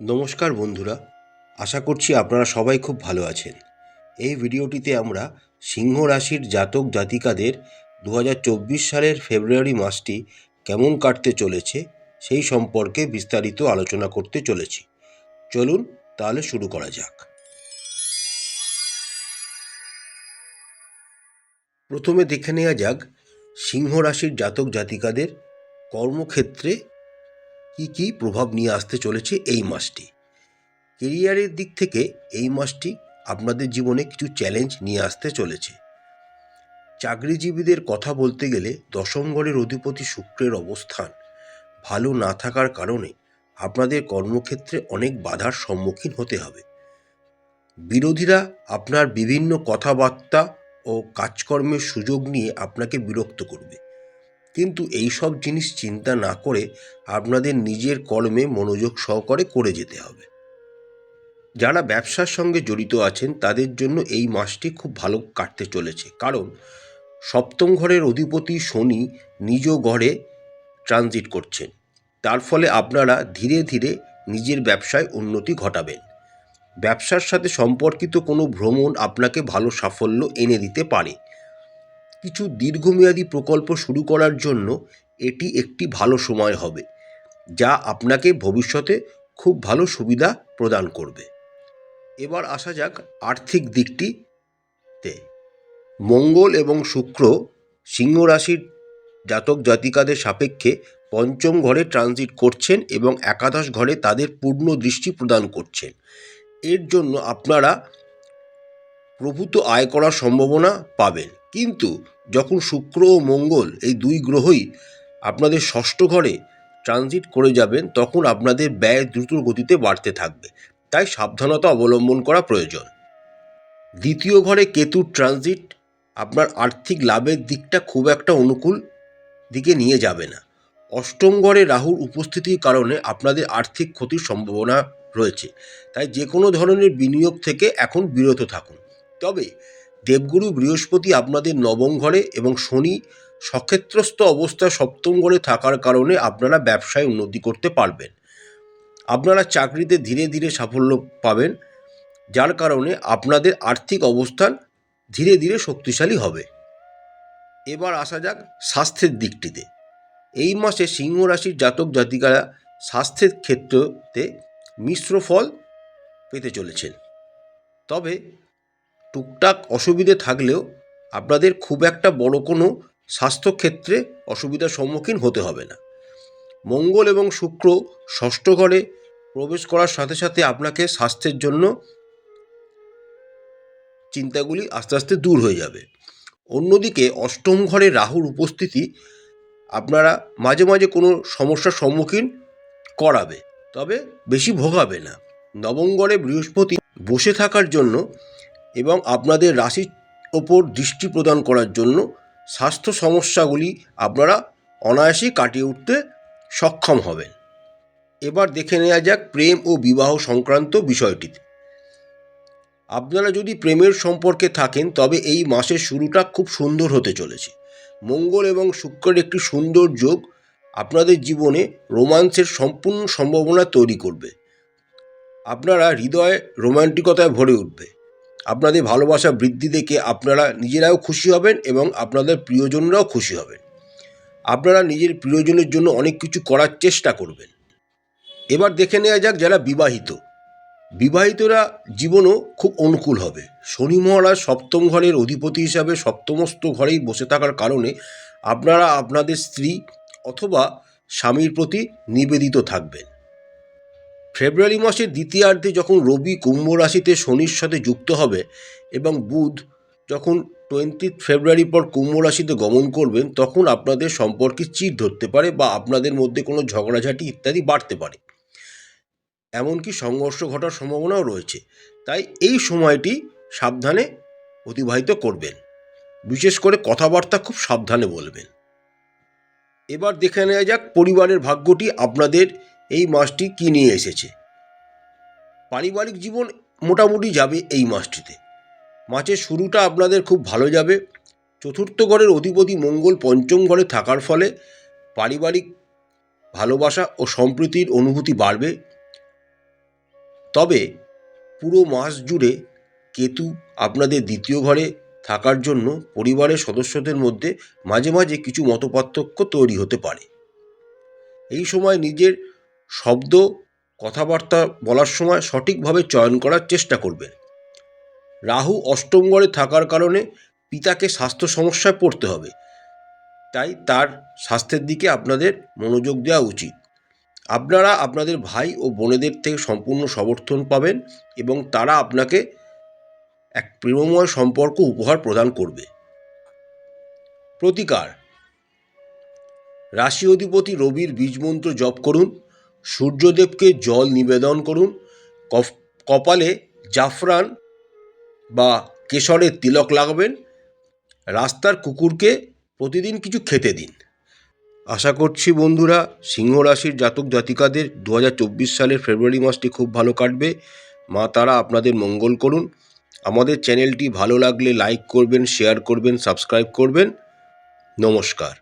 নমস্কার বন্ধুরা, আশা করছি আপনারা সবাই খুব ভালো আছেন। এই ভিডিওটিতে আমরা সিংহ রাশির জাতক জাতিকাদের দু হাজার চব্বিশ সালের ফেব্রুয়ারি মাসটি কেমন কাটতে চলেছে সেই সম্পর্কে বিস্তারিত আলোচনা করতে চলেছি। চলুন তাহলে শুরু করা যাক। প্রথমে দেখে নেওয়া যাক, সিংহ রাশির জাতক জাতিকাদের কর্মক্ষেত্রে কি কি প্রভাব নিয়ে আসতে চলেছে এই মাসটি? কেরিয়ারের দিক থেকে এই মাসটি আপনাদের জীবনে কিছু চ্যালেঞ্জ নিয়ে আসতে চলেছে। চাকরিজীবীদের কথা বলতে গেলে দশম ঘরের অধিপতি শুক্রের অবস্থান ভালো না থাকার কারণে আপনাদের কর্মক্ষেত্রে অনেক বাধার সম্মুখীন হতে হবে। বিরোধীরা আপনার বিভিন্ন কথাবার্তা ও কাজকর্মের সুযোগ নিয়ে আপনাকে বিরক্ত করবে। কিন্তু এই সব জিনিস চিন্তা না করে আপনাদের নিজের কর্মে মনোযোগ সহকারে করে যেতে হবে। যারা ব্যবসার সঙ্গে জড়িত আছেন, তাদের জন্য এই মাসটি খুব ভালো কাটতে চলেছে। কারণ সপ্তম ঘরের অধিপতি শনি নিজ ঘরে ট্রানজিট করছেন। তার ফলে আপনারা ধীরে ধীরে নিজের ব্যবসায় উন্নতি ঘটাবেন। ব্যবসার সাথে সম্পর্কিত কোনো ভ্রমণ আপনাকে ভালো সাফল্য এনে দিতে পারে। কিছু দীর্ঘমেয়াদী প্রকল্প শুরু করার জন্য এটি একটি ভালো সময় হবে, যা আপনাকে ভবিষ্যতে খুব ভালো সুবিধা প্রদান করবে। এবার আসা যাক আর্থিক দিকটিতে মঙ্গল এবং শুক্র সিংহ রাশির জাতক জাতিকাদের সাপেক্ষে পঞ্চম ঘরে ট্রানজিট করছেন এবং একাদশ ঘরে তাদের পূর্ণ দৃষ্টি প্রদান করছেন। এর জন্য আপনারা প্রভূত আয় করার সম্ভাবনা পাবেন। কিন্তু যখন শুক্র ও মঙ্গল এই দুই গ্রহই আপনাদের ষষ্ঠ ঘরে ট্রানজিট করে যাবেন, তখন আপনাদের ব্যয় দ্রুত গতিতে বাড়তে থাকবে। তাই সাবধানতা অবলম্বন করা প্রয়োজন। দ্বিতীয় ঘরে কেতুর ট্রানজিট আপনার আর্থিক লাভের দিকটা খুব একটা অনুকূল দিকে নিয়ে যাবে না। অষ্টম ঘরে রাহুর উপস্থিতির কারণে আপনাদের আর্থিক ক্ষতির সম্ভাবনা রয়েছে। তাই যে কোনো ধরনের বিনিয়োগ থেকে এখন বিরত থাকুন। তবে দেবগুরু বৃহস্পতি আপনাদের নবম ঘরে এবং শনি সক্ষেত্রস্থ অবস্থা সপ্তম ঘরে থাকার কারণে আপনারা ব্যবসায় উন্নতি করতে পারবেন। আপনারা চাকরিতে ধীরে ধীরে সাফল্য পাবেন, যার কারণে আপনাদের আর্থিক অবস্থান ধীরে ধীরে শক্তিশালী হবে। এবার আসা যাক স্বাস্থ্যের দিকটিতে। এই মাসে সিংহ রাশির জাতক জাতিকারা স্বাস্থ্যের ক্ষেত্রতে মিশ্র ফল পেতে চলেছেন। তবে টুকটাক অসুবিধে থাকলেও আপনাদের খুব একটা বড় কোনো স্বাস্থ্যক্ষেত্রে অসুবিধার সম্মুখীন হতে হবে না। মঙ্গল এবং শুক্র ষষ্ঠ ঘরে প্রবেশ করার সাথে সাথে আপনাকে স্বাস্থ্যের জন্য চিন্তাগুলি আস্তে আস্তে দূর হয়ে যাবে। অন্যদিকে অষ্টম ঘরে রাহুর উপস্থিতি আপনারা মাঝে মাঝে কোনো সমস্যার সম্মুখীন করাবে, তবে বেশি ভোগাবে না। নবম ঘরে বৃহস্পতি বসে থাকার জন্য এবং আপনাদের রাশির ওপর দৃষ্টি প্রদান করার জন্য স্বাস্থ্য সমস্যাগুলি আপনারা অনায়াসেই কাটিয়ে উঠতে সক্ষম হবেন। এবার দেখে নেওয়া যাক প্রেম ও বিবাহ সংক্রান্ত বিষয়টিতে আপনারা যদি প্রেমের সম্পর্কে থাকেন, তবে এই মাসের শুরুটা খুব সুন্দর হতে চলেছে। মঙ্গল এবং শুক্রের একটি সুন্দর যোগ আপনাদের জীবনে রোমান্সের সম্পূর্ণ সম্ভাবনা তৈরি করবে। আপনারা হৃদয়ে রোমান্টিকতায় ভরে উঠবে। আপনাদের ভালোবাসা বৃদ্ধি দেখে আপনারা নিজেরাও খুশি হবেন এবং আপনাদের প্রিয়জনরাও খুশি হবেন। আপনারা নিজের প্রিয়জনের জন্য অনেক কিছু করার চেষ্টা করবেন। এবার দেখে নেওয়া যাক যারা বিবাহিত। বিবাহিতরা জীবনও খুব অনুকূল হবে। শনি মহারাজ সপ্তম ঘরের অধিপতি হিসাবে সপ্তমস্ত ঘরেই বসে থাকার কারণে আপনারা আপনাদের স্ত্রী অথবা স্বামীর প্রতি নিবেদিত থাকবেন। ফেব্রুয়ারি মাসের দ্বিতীয়ার্ধে যখন রবি কুম্ভ রাশিতে শনির সাথে যুক্ত হবে এবং বুধ যখন টোয়েন্টি ফেব্রুয়ারি পর কুম্ভ রাশিতে গমন করবেন, তখন আপনাদের সম্পর্কে চির ধরতে পারে বা আপনাদের মধ্যে কোনো ঝগড়াঝাটি ইত্যাদি বাড়তে পারে। এমনকি সংঘর্ষ ঘটার সম্ভাবনাও রয়েছে। তাই এই সময়টি সাবধানে অতিবাহিত করবেন। বিশেষ করে কথাবার্তা খুব সাবধানে বলবেন। এবার দেখে নেওয়া যাক পরিবারের ভাগ্যটি আপনাদের এই মাসটি কী নিয়ে এসেছে? পারিবারিক জীবন মোটামুটি যাবে এই মাসটিতে মাসের শুরুটা আপনাদের খুব ভালো যাবে। চতুর্থ ঘরের অধিপতি মঙ্গল পঞ্চম ঘরে থাকার ফলে পারিবারিক ভালোবাসা ও সম্প্রীতির অনুভূতি বাড়বে। তবে পুরো মাস জুড়ে কেতু আপনাদের দ্বিতীয় ঘরে থাকার জন্য পরিবারের সদস্যদের মধ্যে মাঝে মাঝে কিছু মতপার্থক্য তৈরি হতে পারে। এই সময় নিজের শব্দ কথাবার্তা বলার সময় সঠিকভাবে চয়ন করার চেষ্টা করবেন। রাহু অষ্টম ঘরে থাকার কারণে পিতাকে স্বাস্থ্য সমস্যায় পড়তে হবে। তাই তার স্বাস্থ্যের দিকে আপনাদের মনোযোগ দেওয়া উচিত। আপনারা আপনাদের ভাই ও বোনেদের থেকে সম্পূর্ণ সমর্থন পাবেন এবং তারা আপনাকে এক প্রেমময় সম্পর্ক উপহার প্রদান করবে। প্রতিকার, রাশি অধিপতি রবির বীজমন্ত্র জপ করুন। সূর্যদেবকে জল নিবেদন করুন। কপালে জাফরান বা কেশরের তিলক লাগাবেন। রাস্তার কুকুরকে প্রতিদিন কিছু খেতে দিন। আশা করছি বন্ধুরা, সিংহ রাশির জাতক জাতিকাদের দু হাজার চব্বিশ সালের ফেব্রুয়ারি মাসটি খুব ভালো কাটবে। মা তারা আপনাদের মঙ্গল করুন। আমাদের চ্যানেলটি ভালো লাগলে লাইক করবেন, শেয়ার করবেন, সাবস্ক্রাইব করবেন। নমস্কার।